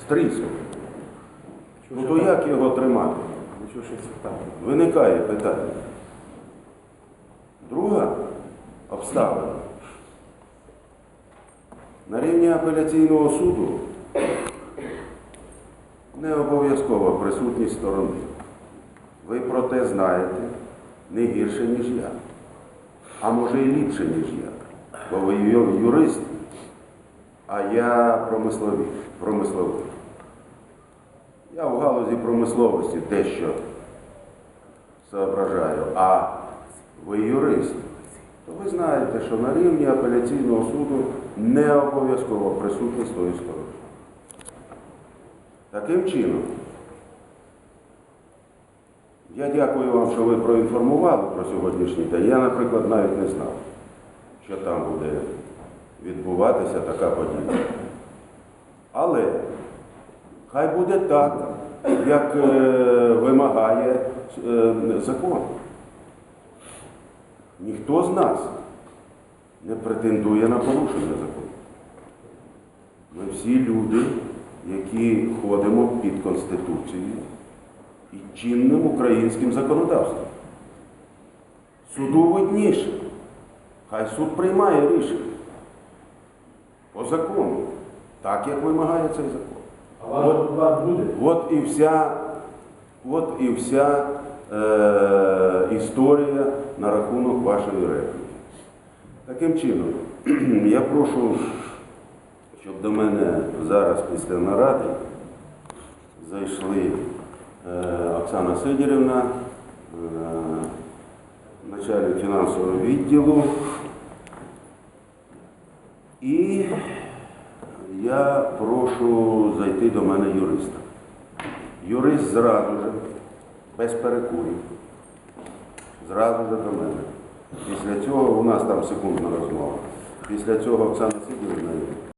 Стрійського. Ну то як його тримати? Виникає питання. Друга обставина. На рівні апеляційного суду не обов'язкова присутність сторони. Ви про те знаєте не гірше, ніж я. А може і ліпше, ніж я. Бо ви юрист, а я промисловик. промисловик. Я в галузі промисловості дещо соображаю, а ви юрист, то ви знаєте, що на рівні апеляційного суду не обов'язково присутність тої сторони. Таким чином, я дякую вам, що ви проінформували про сьогоднішній день. Я, наприклад, навіть не знав, що там буде відбуватися така подія. Але хай буде так, як е, вимагає е, закон. Ніхто з нас не претендує на порушення закону. Ми всі люди, які ходимо під Конституцією і чинним українським законодавством. Суду видніше. Хай суд приймає рішення по закону, так як вимагає цей закон. А ваш адвокат буде? От і вся, от і вся е, історія на рахунок вашої репліки. Таким чином, я прошу, щоб до мене зараз після наради зайшли е, Оксана Сидорівна, е, начальник фінансового відділу, і я прошу зайти до мене юриста. Юрист зразу же, без перекурів, зразу же до мене. Після цього у нас там секундна розмова. Після цього Оксана Сидорівна